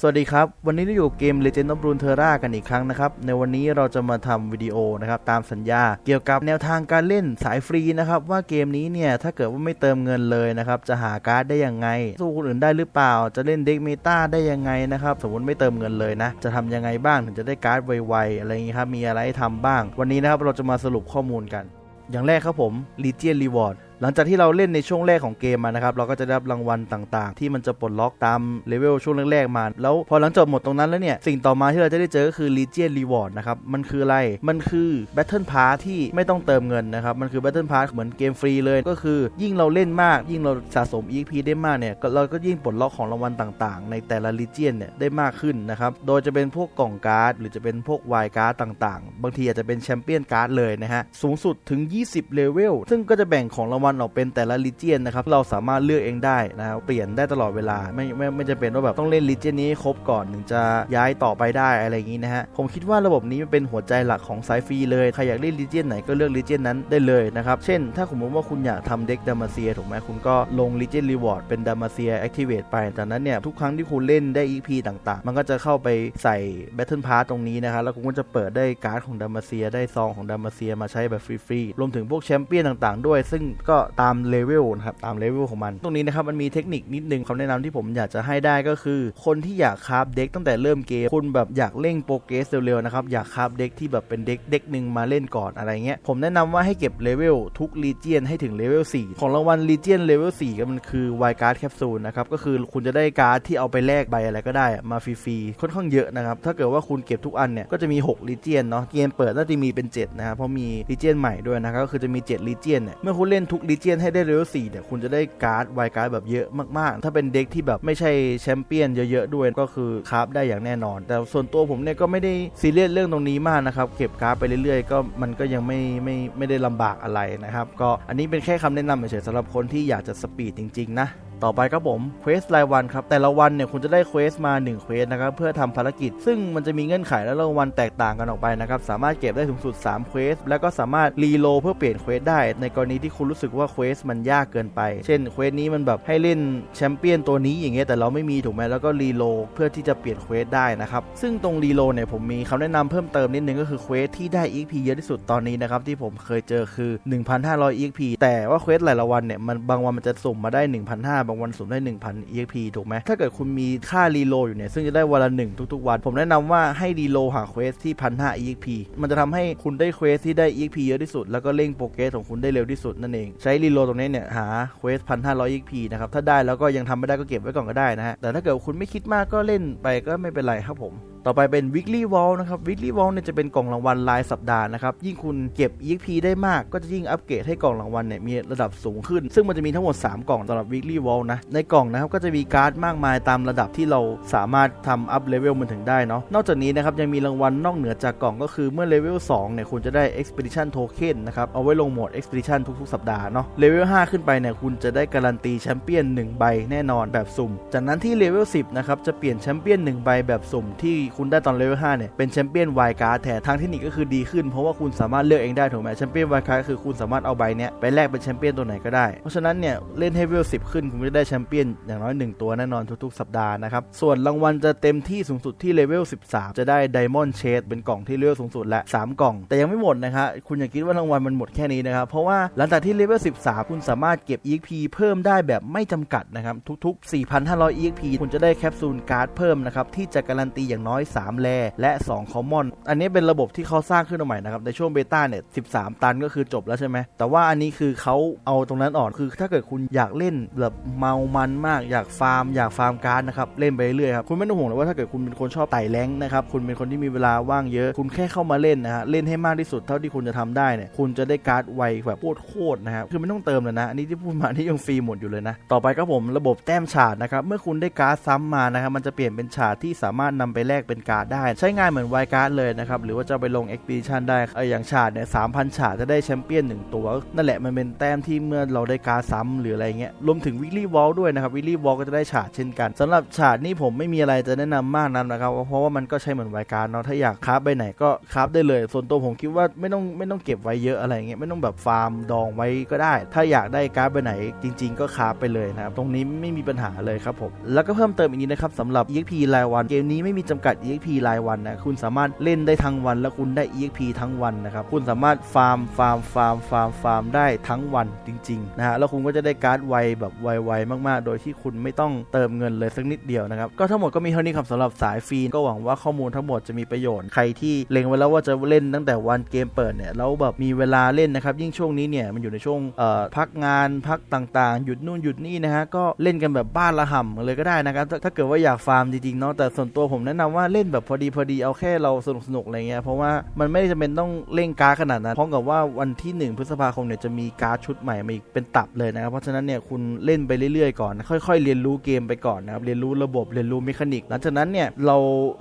สวัสดีครับ วันนี้เราอยู่เกม Legend of Runeterra กันอีกครั้งนะครับ ในวันนี้เราจะมาทำวิดีโอนะครับตามสัญญาเกี่ยวกับแนวทางการเล่นสายฟรีนะครับ ว่าเกมนี้เนี่ย ถ้าเกิดว่าไม่เติมเงินเลยนะครับ จะหาการ์ดได้ยังไง สู้คนอื่นได้หรือเปล่า จะเล่นเด็กเมตาได้ยังไงนะครับ สมมติไม่เติมเงินเลยนะ จะทำยังไงบ้างถึงจะได้การ์ดไวๆอะไรอย่างงี้ครับมีอะไรให้ทำบ้าง วันนี้นะครับเราจะมาสรุปข้อมูลกัน อย่างแรกครับผม Legion Reward หลังจากที่เราเล่นในช่วงแรกของเกมมานะครับ เราก็จะได้รับรางวัลต่างๆ ที่มันจะปลดล็อกตามเลเวลช่วงแรกๆมา แล้วพอหลังจบหมดตรงนั้นแล้วเนี่ย สิ่งต่อมาที่เราจะได้เจอก็คือ Legion Reward นะครับ มันคืออะไร มันคือ Battle Pass ที่ไม่ต้องเติมเงินนะครับ มันคือ Battle Pass เหมือนเกมฟรีเลยก็คือ ยิ่งเราเล่นมาก ยิ่งเราสะสม EXP ได้มากเนี่ยเราก็ยิ่งปลดล็อกของรางวัลต่างๆ ในแต่ละ Legion เนี่ยได้มากขึ้นนะครับโดยจะเป็นพวกกล่องการ์ดหรือจะเป็นพวกวายการ์ดต่างๆ บางทีอาจจะเป็นแชมเปี้ยนการ์ดเลยนะฮะสูงสุดถึง 20เลเวลซึ่งก็จะแบ่งของรางวัลออกเป็นแต่ละลีเจียนนะครับเราสามารถเลือกเองได้นะครับเปลี่ยนได้ตลอดเวลาไม่ไม่ไม่จะเป็นว่าแบบต้องเล่นลีเจียนนี้ครบก่อนถึงจะย้ายต่อไปได้อะไรอย่างนี้นะฮะผมคิดว่าระบบนี้มันเป็นหัวใจหลักของสายฟรีเลยใครอยากเล่นลีเจียนไหนก็เลือกลีเจียนนั้นได้เลยนะครับเช่น ถ้าสมมติว่าคุณอยากทำเด็กดามาเซียถูกไหมคุณก็ลงลีเจียนรีวอร์ดเป็นดามาเซียแอคทีเวตไปจากนั้นเนี่ยทุกครั้งที่คุณเล่นได้ EP ต่างๆ มันก็จะเข้าไปใส่แบทเทิลพาร์ตรงนี้นะครับแล้วคุณก็จะเปิดได้การ์ดของดามาเซียได้ซองของดามาเซียมาใช้แบบฟรีๆรวมถึงพวกแชมเปี้ยนต่างๆ ด้วย ซึ่งก็ตามเลเวลนะครับตามเลเวลของมัน ตรงนี้นะครับมันมีเทคนิคนิดนึงคำแนะนำที่ผมอยากจะให้ได้ก็คือ คนที่อยากคราฟเด็กตั้งแต่เริ่มเกมคุณแบบอยากเร่งโปรเกรสเร็วๆนะครับอยากคราฟเด็กที่แบบเป็นเด็กเด็กหนึ่งมาเล่นก่อนอะไรเงี้ยผมแนะนำว่าให้เก็บเลเวลทุกลีเจียนให้ถึงเลเวล4ของรางวัลลีเจียนเลเวล4ก็มันคือไวการ์ดแคปซูลนะครับก็คือคุณจะได้การ์ดที่เอาไปแลกใบอะไรก็ได้มาฟรีๆค่อนข้างเยอะนะครับถ้าเกิดว่าคุณเก็บทุกอันเนี่ยก็จะมี6ลีเจียนเนาะเกมเปิดน่าจะมีเป็น7นะครับเพราะมีลีเจียนใหม่ด้วยนะครับก็คือจะมี7ลีเจียนเนี่ยเมื่อคุณเล่นทุกลีเจียนให้ได้เลเวล4เนี่ยคุณจะได้การ์ดไวการ์ดแบบเยอะมากๆ ถ้าเป็นเด็กที่แบบไม่ใช่แชมเปี้ยนเยอะๆด้วยก็คือคราฟได้อย่างแน่นอน แต่ส่วนตัวผมเนี่ยก็ไม่ได้ซีเรียสเรื่องตรงนี้มากนะครับ เก็บการ์ดไปเรื่อยๆ ก็มันก็ยังไม่ไม่ไม่ได้ลำบากอะไรนะครับ ก็อันนี้เป็นแค่คำแนะนำเฉยๆสำหรับคนที่อยากจะสปีดจริงๆนะ ต่อไปครับผมเควสรายวันครับแต่ละวันเนี่ยคุณจะได้เควสมา1เควสนะครับเพื่อทำภารกิจ ซึ่งมันจะมีเงื่อนไขและรางวัลแตกต่างกันออกไปนะครับสามารถเก็บได้สูงสุด3เควสแล้วก็สามารถรีโลเพื่อเปลี่ยนเควสได้ ในกรณีที่คุณรู้สึกว่าเควสมันยากเกินไป เช่นเควสนี้มันแบบให้เล่นแชมเปี้ยนตัวนี้อย่างเงี้ยแต่เราไม่มีถูกไหมแล้วก็รีโลเพื่อที่จะเปลี่ยนเควสได้นะครับซึ่งตรงรีโลเนี่ยผมมีคำแนะนำเพิ่มเติมนิดนึงก็คือเควสที่ได้ EXP เยอะที่สุดตอนนี้นะครับที่ผมเคยเจอคือ 1,500 EXP แต่ว่าเควสหลายๆวันเนี่ยมันบางวันมันจะสุ่มมาได้1,500งวันสุดได้ 1,000 EXP ถูกไหมถ้าเกิดคุณมีค่ารีโลอยู่เนี่ยซึ่งจะได้วันละหนึ่งทุกๆวัน ผมแนะนำว่าให้รีโลหาเควสที่พันห้า EXP มันจะทำให้คุณได้เควสที่ได้ EXP เยอะที่สุด แล้วก็เร่งโปรเกรสของคุณได้เร็วที่สุดนั่นเอง ใช้รีโลตรงนี้เนี่ยหาเควสพันห้าร้อย EXP นะครับถ้าได้แล้วก็ยังทำไม่ได้ก็เก็บไว้ก่อนก็ได้นะฮะแต่ถ้าเกิดคุณไม่คิดมากก็เล่นไปก็ไม่เป็นไรครับผม ต่อไปเป็น weekly wall นะครับ weekly wall เนี่ยจะเป็นกล่องรางวัลรายสัปดาห์นะครับ ยิ่งคุณเก็บ exp ได้มากก็จะยิ่งอัปเกรดให้กล่องรางวัลเนี่ยมีระดับสูงขึ้น ซึ่งมันจะมีทั้งหมด 3 กล่องสำหรับ weekly wall นะ ในกล่องนะครับก็จะมีการ์ดมากมายตามระดับที่เราสามารถทำอัพเลเวลมันถึงได้เนาะ นอกจากนี้นะครับยังมีรางวัลนอกเหนือจากกล่องก็คือเมื่อเลเวล2เนี่ยคุณจะได้ expedition token นะครับเอาไว้ลงโหมด expedition ทุกๆ สัปดาห์เนาะ เลเวล5ขึ้นไปเนี่ยคุณจะได้การันตีแชมเปี้ยน1ใบแน่นอนแบบสุ่ม จากนั้นที่เลเวล10นะครับจะเปลี่ยนแชมเปี้ยน1ใบแบบสุ่มที่คุณได้ตอนเลเวล5เนี่ยเป็นแชมเปี้ยนไวการ์ดแทนทางเทคนิคก็คือดีขึ้นเพราะว่าคุณสามารถเลือกเองได้ถูกไหมแชมเปี้ยนไวการ์ดคือคุณสามารถเอาใบเนี้ยไปแลกเป็นแชมเปี้ยนตัวไหนก็ได้เพราะฉะนั้นเนี่ยเล่นให้เลเวล10ขึ้นคุณจะได้แชมเปี้ยนอย่างน้อย 1 ตัวแน่นอนทุกๆ สัปดาห์นะครับส่วนรางวัลจะเต็มที่สูงสุดที่เลเวล13 จะได้ไดมอนด์เชดเป็นกล่องที่เลเวลสูงสุดและ 3 กล่อง แต่ยังไม่หมดนะครับคุณอย่าคิดว่ารางวัลมันหมดแค่นี้นะครับเพราะว่าหลังจากที่เลเวล13 คุณสามารถเก็บ EXP เพิ่มได้แบบไม่จำกัดนะครับทุกๆ 4,500 EXP คุณจะได้แคปซูลการ์ดเพิ่มนะครับที่จะการันตีอย่างน้อย3แลและ 2 คอมมอน อันนี้เป็นระบบที่เขาสร้างขึ้นมาใหม่นะครับ ในช่วงเบต้าเนี่ย 13 ตันก็คือจบแล้วใช่ไหม แต่ว่าอันนี้คือเขาเอาตรงนั้นออก คือถ้าเกิดคุณอยากเล่นแบบเมามันมาก อยากฟาร์ม อยากฟาร์มการ์ดนะครับ เล่นไปเรื่อยครับ คุณไม่ต้องห่วงเลยว่าถ้าเกิดคุณเป็นคนชอบไต่แรงนะครับ คุณเป็นคนที่มีเวลาว่างเยอะ คุณแค่เข้ามาเล่นนะฮะ เล่นให้มากที่สุดเท่าที่คุณจะทำได้เนี่ย คุณจะได้การ์ดไวแบบโคตรๆนะครับคือไม่ต้องเติมเลยนะ อันนี้ที่พูดมาที่ยังฟรีหมดอยู่เลยนะ ต่อไปครับผมระบบแต้มฉาดนะครับ เมื่อคุณได้การ์ดซ้ำมานะครับมันจะเปลี่ยนเป็นฉาดที่สามารถนำไปแลกเปเป็นการ์ดได้ ใช้งานเหมือนไวการ์ดเลยนะครับ หรือว่าจะไปลง Expedition ได้ออย่างฉาดเนี่ย3,000ฉาดจะได้แชมเปี้ยนหนึ่งตัว นั่นแหละมันเป็นแต้มที่เมื่อเราได้การ์ดซ้ำหรืออะไรเงี้ยรวมถึงวิลลี่วอลด้วยนะครับวิลลี่วอลก็จะได้ฉาดเช่นกันสำหรับฉาดนี่ผมไม่มีอะไรจะแนะนำมากนั้นะครับ เพราะว่ามันก็ใช้เหมือนไวการ์ดเนาะถ้าอยากคราฟไปไหนก็คราฟได้เลย ส่วนตัวผมคิดว่าไม่ต้องไม่ต้องเก็บไว้เยอะอะไรเงี้ยไม่ต้องแบบฟาร์มดองไว้ก็ได้ ถ้าอยากได้การ์ดไปไหนจริง ๆ ก็คราฟไปเลยนะครับตรงนี้ไม่มีปัญหาเลยครับผมแล้วก็เพิ่มเติมอีกนิดนะครับสำหรับ EXP รายวันเกมนี้ไม่มีจำกัด EXP รายวันนะคุณสามารถเล่นได้ทั้งวัน แล้วคุณได้ EXP ทั้งวันนะครับคุณสามารถฟาร์มฟาร์มฟาร์มฟาร์มฟาร์มได้ทั้งวันจริงๆนะฮะแล้วคุณก็จะได้การ์ดไวแบบไวๆมากๆ โดยที่คุณไม่ต้องเติมเงินเลยสักนิดเดียวนะครับก็ทั้งหมดก็มีเท่านี้ครับสำหรับสายฟรีก็หวังว่าข้อมูลทั้งหมดจะมีประโยชน์ใครที่เล็งไว้แล้วว่าจะเล่นตั้งแต่วันเกมเปิดเนี่ยแล้วแบบมีเวลาเล่นนะครับยิ่งช่วงนี้เนี่ยมันอยู่ในช่วงเอ่อพักงานพักต่างๆ หยุดนู่นหยุดนี่นะฮะก็เล่นกันแบบบ้านละห่ำเลยก็ได้นะครับถ้าเกิดว่าอยากฟาร์มจริงๆเนาะแต่ส่วนตัวผมแนะนำว่าเล่นแบบพอดีพอดีเอาแค่เราสนุกสนุกอะไรเงี้ยเพราะว่ามันไม่ได้จำเป็นต้องเล่นการ์ขนาดนั้นเพราะกับว่าวันที่ 1 พฤษภาคมเนี่ยจะมีการ์ดชุดใหม่มาอีกเป็นตับเลยนะครับเพราะฉะนั้นเนี่ยคุณเล่นไปเรื่อยๆก่อน ค่อย ๆ เรียนรู้เกมไปก่อนนะครับเรียนรู้ระบบเรียนรู้เมคานิกหลังจากนั้นเนี่ยเรา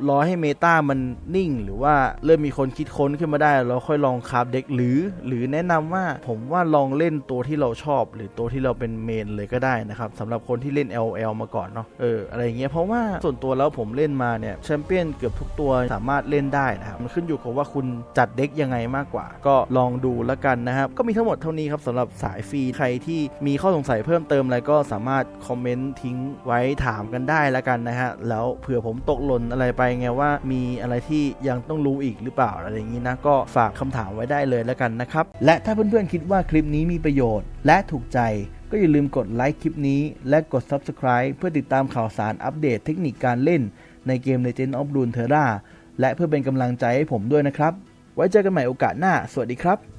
รอให้เมตามันนิ่ง หรือว่าเริ่มมีคนคิดค้นขึ้นมาได้ เราค่อยลองคาฟเด็กหรือ หรือแนะนำว่าผมว่าลองเล่นตัวที่เราชอบ หรือตัวที่เราเป็นเมนเลยก็ได้นะครับสำหรับคนที่เล่น LL มาก่อนเนาะเอออะไรเงี้ยเพราะว่าส่วนตัวแล้วผมเล่นมาเนี่ยแชมเปยนเกือบทุกตัวสามารถเล่นได้นะครับมันขึ้นอยู่กับว่าคุณจัดเด็กยังไงมากกว่า ก็ลองดูแล้วกันนะครับ ก็มีทั้งหมดเท่านี้ครับสำหรับสายฟรีใครที่มีข้อสงสัยเพิ่มเติมอะไรก็สามารถคอมเมนต์ทิ้งไว้ถามกันได้แล้วกันนะฮะแล้วเผื่อผมตกหล่นอะไรไปไงว่ามีอะไรที่ยังต้องรู้อีกหรือเปล่าอะไรอย่างนี้นะก็ฝากคำถามไว้ได้เลยแล้วกันนะครับและถ้าเพื่อนๆคิดว่าคลิปนี้มีประโยชน์ และถูกใจก็อย่าลืมกดไลค์คลิปนี้ และกด Subscribe เพื่อติดตามข่าวสารอัปเดตเทคนิคการเล่น ในเกม Legend of Runeterra และเพื่อเป็นกำลังใจให้ผมด้วยนะครับ ไว้เจอกันใหม่โอกาสหน้า สวัสดีครับ